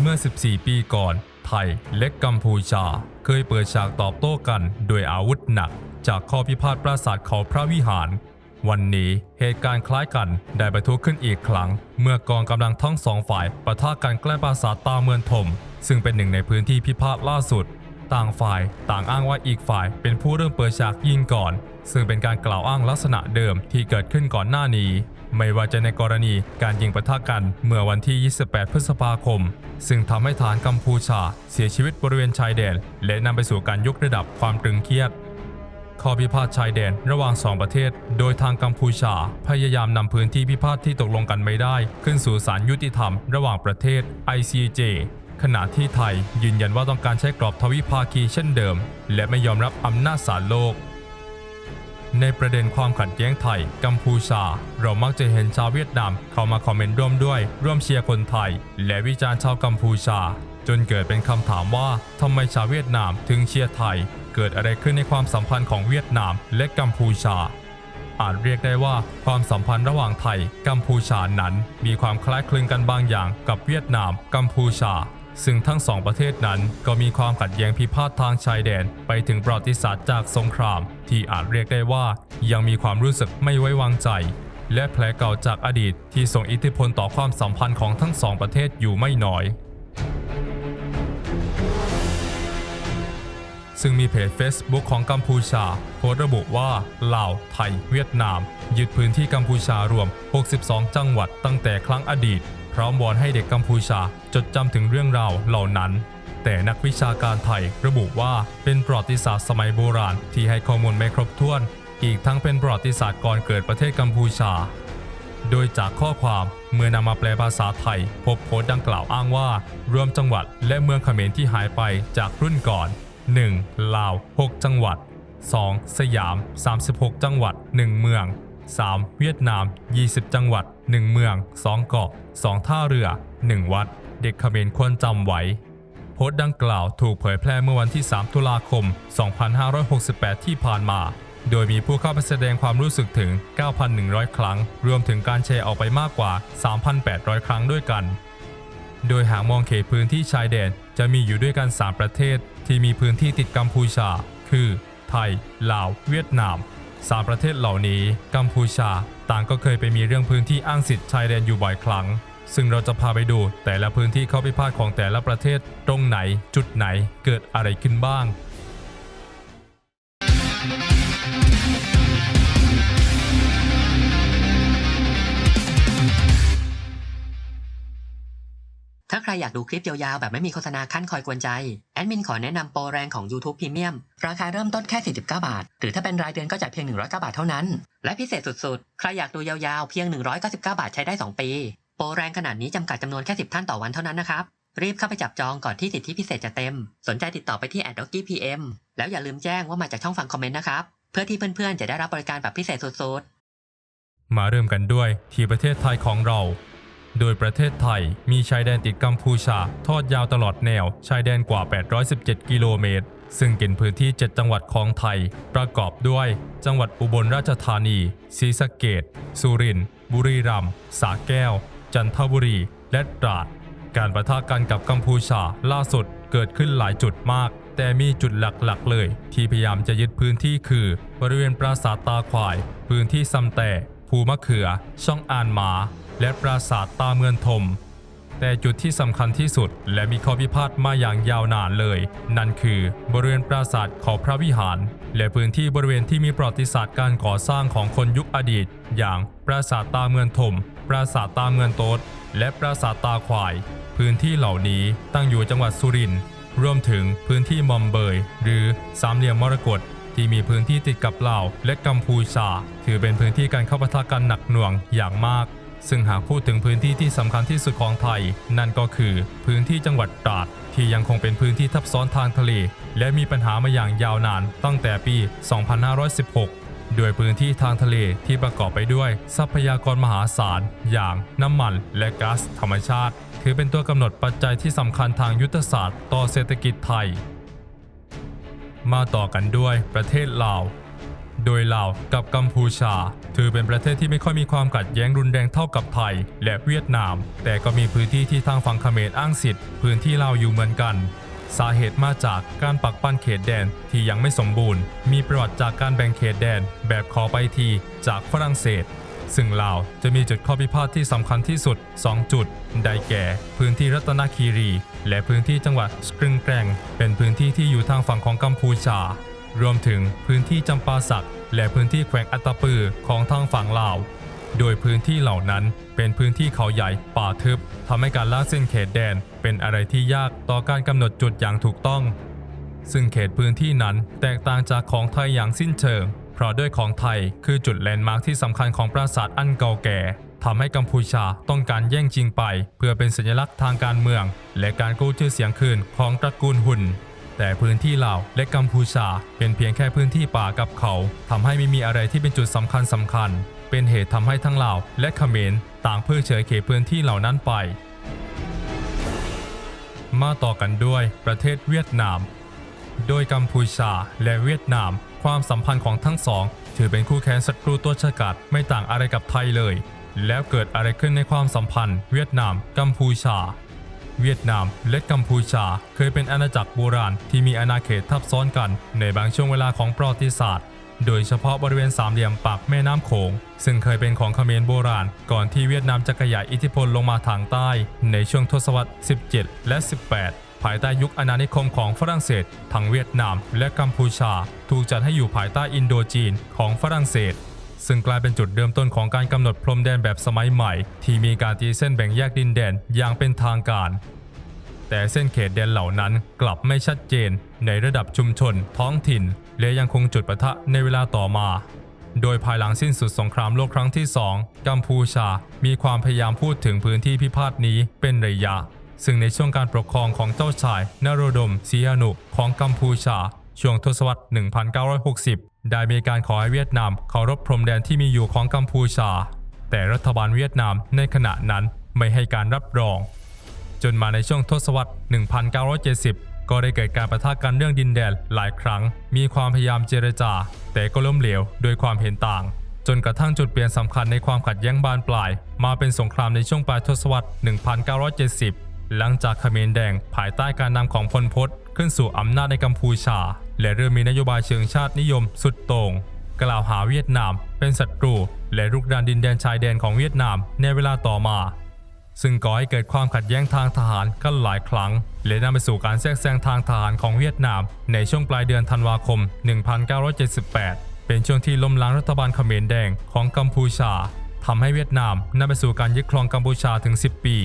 เมื่อ 14 ปีก่อน ไทยและกัมพูชา เคยเปิดฉากตอบโต้กันด้วยอาวุธหนัก จากข้อพิพาทปราสาทเขาพระวิหาร วันนี้เหตุการณ์คล้ายกันได้ประทุขึ้นอีกครั้ง เมื่อกองกำลังทั้งสองฝ่ายปะทะกันใกล้ปราสาทตาเมืองถม ซึ่งเป็นหนึ่งในพื้นที่พิพาทล่าสุด ต่างฝ่ายต่างอ้างว่าอีกฝ่ายเป็นผู้เริ่มเปิดฉากยิงก่อน ซึ่งเป็นการกล่าวอ้างลักษณะเดิมที่เกิดขึ้นก่อนหน้านี้ ไม่ว่าจะในกรณีการยิงปะทะกันเมื่อวันที่ 28 พฤษภาคม ซึ่งทำให้ฐานกัมพูชาเสียชีวิตบริเวณชายแดน และนำไปสู่การยกระดับความตึงเครียดข้อพิพาทชายแดนระหว่างสองประเทศ โดยทางกัมพูชา พยายามนำพื้นที่พิพาทที่ตกลงกันไม่ได้ ขึ้นสู่ศาลยุติธรรมระหว่างประเทศ ICJ ขณะที่ไทยยืนยันว่าต้องการใช้กรอบทวิภาคีเช่นเดิม และไม่ยอมรับอำนาจศาลโลก ในประเด็นความขัดแย้งไทย กัมพูชา เรามักจะเห็นชาวเวียดนามเข้ามาคอมเมนต์ร่วมด้วย ร่วมเชียร์คนไทย และวิจารณ์ชาวกัมพูชา จนเกิดเป็นคำถามว่าทำไมชาวเวียดนามถึงเชียร์ไทย เกิดอะไรขึ้นในความสัมพันธ์ของเวียดนามและกัมพูชาอาจเรียกได้ว่าความสัมพันธ์ระหว่างไทย กัมพูชานั้น มีความคล้ายคลึงกันบางอย่างกับเวียดนาม กัมพูชา ซึ่งทั้งสองประเทศนั้นก็มีความขัดแย้งพิพาททางชายแดนไปถึงประวัติศาสตร์จากสงคราม ที่อาจเรียกได้ว่ายังมีความรู้สึกไม่ไว้วางใจ และแผลเก่าจากอดีตที่ส่งอิทธิพลต่อความสัมพันธ์ของทั้งสองประเทศอยู่ไม่น้อย ซึ่งมีเพจ Facebook ของกัมพูชาโพสต์ระบุว่าลาว ไทย เวียดนาม ยึดพื้นที่กัมพูชารวม 62 จังหวัดตั้งแต่ครั้งอดีต พร้อมวอนให้เด็กกัมพูชาจดจำถึงเรื่องราวเหล่านั้น แต่นักวิชาการไทยระบุว่าเป็นประวัติศาสตร์สมัยโบราณที่ให้ข้อมูลไม่ครบถ้วน อีกทั้งเป็นประวัติศาสตร์ก่อนเกิดประเทศกัมพูชา โดยจากข้อความเมื่อนำมาแปลภาษาไทย พบโพสต์ดังกล่าวอ้างว่า รวมจังหวัดและเมืองเขมรที่หายไปจากรุ่นก่อน 1. ลาว 6 จังหวัด 2. สยาม 36 จังหวัด 1 เมือง 3. เวียดนาม 20 จังหวัด 1 เมือง 2 เกาะ 2 ท่าเรือ 1 วัด เด็กเขมรควรจำไว้ โพสต์ดังกล่าวถูกเผยแพร่เมื่อวันที่ 3 ตุลาคม 2568 ที่ผ่านมา โดยมีผู้เข้าไปแสดงความรู้สึกถึง 9,100 ครั้ง รวมถึงการแชร์ออกไปมากกว่า 3,800 ครั้งด้วยกัน โดยหากมองเขตพื้นที่ชายแดนจะมีอยู่ด้วยกัน 3 ประเทศ ที่มีพื้นที่ติดกัมพูชา คือ ไทย ลาว เวียดนาม สามประเทศเหล่านี้กัมพูชา ต่างก็เคยไปมีเรื่องพื้นที่อ้างสิทธิ์ชายแดนอยู่บ่อยครั้ง ซึ่งเราจะพาไปดูแต่ละพื้นที่ข้อพิพาทของแต่ละประเทศตรงไหน จุดไหนเกิดอะไรขึ้นบ้าง ใครอยากดูคลิปยาวๆ แบบไม่มีโฆษณาขั้นคอยกวนใจ แอดมินขอแนะนำโปรแรงของ YouTube Premium ราคาเริ่มต้นแค่ 49 บาท หรือถ้าเป็นรายเดือนก็จ่ายเพียง 109 บาทเท่านั้น และพิเศษสุดๆ ใครอยากดูยาวๆ เพียง 199 บาทใช้ได้ 2 ปี โปรแรงขนาดนี้จำกัดจำนวนแค่ 10 ท่านต่อวันเท่านั้นนะครับ รีบเข้าไปจับจองก่อนที่สิทธิพิเศษจะเต็ม สนใจติดต่อไปที่ a d d o g g y PM แล้วอย่าลืมแจ้งว่ามาจากช่องฟังคอมเมนต์นะครับ เพื่อที่เพื่อนๆ จะได้รับบริการแบบพิเศษสุดๆ มาเริ่มกันด้วยที่ประเทศไทยของเรา โดยประเทศไทยมีชายแดนติดกัมพูชา ทอดยาวตลอดแนว ชายแดนกว่า 817 กิโลเมตร ซึ่งกินพื้นที่ 7 จังหวัดของไทย ประกอบด้วย จังหวัดอุบลราชธานีศรีสะเกดสุรินทร์บุรีรัมย์สระแก้ว จันทบุรี และตราด การประทะกันกับกัมพูชาล่าสุดเกิดขึ้นหลายจุดมาก แต่มีจุดหลักๆ เลย ที่พยายามจะยึดพื้นที่คือ บริเวณปราสาทตาควาย พื้นที่ซำแต่ ภูมะเขือ ช่องอานหมา และปราสาทตาเมืองทมแต่จุดที่สำคัญที่สุดและมีข้อพิพาทมาอย่างยาวนานเลย นั่นคือบริเวณปราสาทเขาพระวิหาร และพื้นที่บริเวณที่มีประวัติศาสตร์การก่อสร้างของคนยุคอดีต อย่างปราสาทตาเมืองทมปราสาทตาเมืองโตดและปราสาทตาควาย พื้นที่เหล่านี้ตั้งอยู่จังหวัดสุรินทร์รวมถึงพื้นที่มอมเบย หรือสามเหลี่ยมมรกตที่มีพื้นที่ติดกับลาวและกัมพูชา ถือเป็นพื้นที่การเข้าปะทะกันหนักหน่วงอย่างมาก ซึ่งหากพูดถึงพื้นที่ที่สำคัญที่สุดของไทย นั่นก็คือพื้นที่จังหวัดตราด ที่ยังคงเป็นพื้นที่ทับซ้อนทางทะเล และมีปัญหามาอย่างยาวนานตั้งแต่ปี 2516 ด้วยพื้นที่ทางทะเลที่ประกอบไปด้วย ทรัพยากรมหาศาล อย่างน้ำมันและก๊าซธรรมชาติ ถือเป็นตัวกำหนดปัจจัยที่สำคัญทางยุทธศาสตร์ต่อเศรษฐกิจไทย มาต่อกันด้วยประเทศลาว โดยลาวกับกัมพูชา ถือเป็นประเทศที่ไม่ค่อยมีความขัดแย้งรุนแรงเท่ากับไทย และเวียดนาม แต่ก็มีพื้นที่ที่ทางฝั่งเขมรอ้างสิทธิ์พื้นที่ลาวอยู่เหมือนกัน สาเหตุมาจากการปักปั้นเขตแดนที่ยังไม่สมบูรณ์ มีประวัติจากการแบ่งเขตแดนแบบขอไปทีจากฝรั่งเศสซึ่งลาวจะมีจุดข้อพิพาทที่สำคัญที่สุด 2 จุด ได้แก่ พื้นที่รัตนคีรี และพื้นที่จังหวัดสกรึงแกรงเป็นพื้นที่ที่อยู่ทางฝั่งของกัมพูชา รวมถึงพื้นที่จำปาสักและพื้นที่แขวงอัตตปือของทางฝั่งลาว โดยพื้นที่เหล่านั้นเป็นพื้นที่เขาใหญ่ป่าทึบทำให้การลากเส้นเขตแดนเป็นอะไรที่ยากต่อการกำหนดจุดอย่างถูกต้อง ซึ่งเขตพื้นที่นั้นแตกต่างจากของไทยอย่างสิ้นเชิง เพราะด้วยของไทยคือจุดแลนด์มาร์คที่สำคัญของปราสาทอันเก่าแก่ทำให้กัมพูชาต้องการแย่งจริงไป เพื่อเป็นสัญลักษณ์ทางการเมือง และการกู้ชื่อเสียงคืนของตระกูลหุ่น แต่พื้นที่ลาวและกัมพูชา เป็นเพียงแค่พื้นที่ป่ากับเขาทำให้ไม่มีอะไรที่เป็นจุดสำคัญสำคัญ เป็นเหตุทำให้ทั้งลาวและเขมรต่างเพิกเฉยเขตพื้นที่เหล่านั้นไป มาต่อกันด้วยประเทศเวียดนาม โดยกัมพูชาและเวียดนาม ความสัมพันธ์ของทั้งสอง ถือเป็นคู่แข่งศัตรูตัวฉกาจไม่ต่างอะไรกับไทยเลย แล้วเกิดอะไรขึ้นในความสัมพันธ์ เวียดนาม กัมพูชา เวียดนาม และกัมพูชา เคยเป็นอาณาจักรโบราณที่มีอาณาเขตทับซ้อนกัน ในบางช่วงเวลาของประวัติศาสตร์ โดยเฉพาะบริเวณสามเหลี่ยมปากแม่น้ำโขง ซึ่งเคยเป็นของเขมรโบราณ ก่อนที่เวียดนามจะขยายอิทธิพลลงมาทางใต้ ในช่วงทศวรรษ 17 และ 18ภายใต้ยุคอาณานิคมของฝรั่งเศสทั้งเวียดนาม และกัมพูชา ถูกจัดให้อยู่ภายใต้อินโดจีนของฝรั่งเศส ซึ่งกลายเป็นจุดเริ่มต้นของการกำหนดพรมแดนแบบสมัยใหม่ ที่มีการตีเส้นแบ่งแยกดินแดนอย่างเป็นทางการ แต่เส้นเขตแดนเหล่านั้นกลับไม่ชัดเจนในระดับชุมชน ท้องถิ่น และยังคงจุดปะทะในเวลาต่อมา โดยภายหลังสิ้นสุดสงครามโลกครั้งที่สองกัมพูชา มีความพยายามพูดถึงพื้นที่พิพาทนี้เป็นระยะ ซึ่งในช่วงการปกครองของเจ้าชายนโรดมซีฮานุของกัมพูชาช่วงทศวรรษ 1960 ได้มีการขอให้เวียดนามเคารพพรมแดนที่มีอยู่ของกัมพูชา แต่รัฐบาลเวียดนามในขณะนั้นไม่ให้การรับรอง จนมาในช่วงทศวรรษ 1970 ก็ได้เกิดการประทะกันเรื่องดินแดนหลายครั้ง มีความพยายามเจรจา แต่ก็ล้มเหลวโดยความเห็นต่าง จนกระทั่งจุดเปลี่ยนสำคัญในความขัดแย้งบานปลาย มาเป็นสงครามในช่วงปลายทศวรรษ 1970 หลังจากเขมรแดงภายใต้การนำของพลพศขึ้นสู่อำนาจในกัมพูชา และเริ่มมีนโยบายเชิงชาตินิยมสุดโต่งกล่าวหาเวียดนามเป็นศัตรู และรุกรานดินแดนชายแดนของเวียดนามในเวลาต่อมา ซึ่งก่อให้เกิดความขัดแย้งทางทหารกันหลายครั้ง และนำไปสู่การแทรกแซงทางทหารของเวียดนาม ในช่วงปลายเดือนธันวาคม 1978 เป็นช่วงที่ล้มล้างรัฐบาลเขมรแดงของกัมพูชาทำให้เวียดนามนำไปสู่การยึดครองกัมพูชาถึง 10 ปี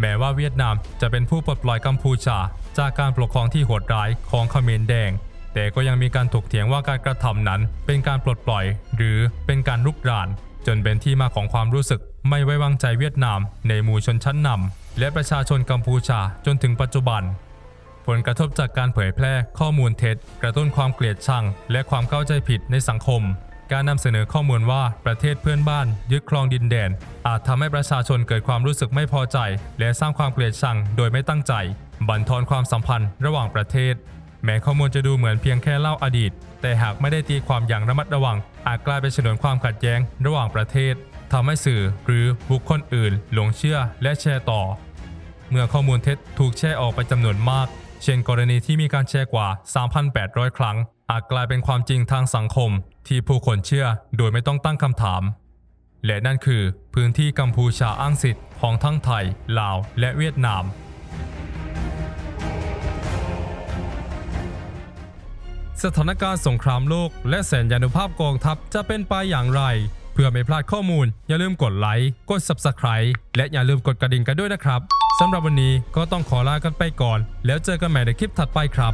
แม้ว่าเวียดนามจะเป็นผู้ปลดปล่อยกัมพูชา จากการปกครองที่โหดร้ายของเขมรแดง แต่ก็ยังมีการถกเถียงว่าการกระทำนั้นเป็นการปลดปล่อย หรือเป็นการลุกราน จนเป็นที่มาของความรู้สึกไม่ไว้วางใจเวียดนาม ในหมู่ชนชั้นนำและประชาชนกัมพูชาจนถึงปัจจุบัน ผลกระทบจากการเผยแพร่ข้อมูลเท็จ กระตุ้นความเกลียดชัง และความเข้าใจผิดในสังคม การนำเสนอข้อมูลว่าประเทศเพื่อนบ้าน ยึดครองดินแดน อาจทำให้ประชาชนเกิดความรู้สึกไม่พอใจ และสร้างความเกลียดชังโดยไม่ตั้งใจ บั่นทอนความสัมพันธ์ระหว่างประเทศ แม้ข้อมูลจะดูเหมือนเพียงแค่เล่าอดีต แต่หากไม่ได้ตีความอย่างระมัดระวัง อาจกลายเป็นฉนวนความขัดแย้งระหว่างประเทศทำให้สื่อหรือบุคคลอื่น หลงเชื่อและแชร์ต่อ เมื่อข้อมูลเท็จถูกแชร์ออกไปจำนวนมาก เช่นกรณีที่มีการแชร์กว่า 3,800 ครั้ง อาจกลายเป็นความจริงทางสังคม ที่ผู้คนเชื่อโดยไม่ต้องตั้งคำถาม และนั่นคือพื้นที่กัมพูชาอ้างสิทธิ์ของทั้งไทย ลาว และเวียดนาม สถานการณ์สงครามโลก และแสนยานุภาพกองทัพจะเป็นไปอย่างไร เพื่อไม่พลาดข้อมูล อย่าลืมกดไลค์ กด Subscribe และอย่าลืมกดกระดิ่งกันด้วยนะครับ สำหรับวันนี้ก็ต้องขอลากันไปก่อน แล้วเจอกันใหม่ในคลิปถัดไปครับ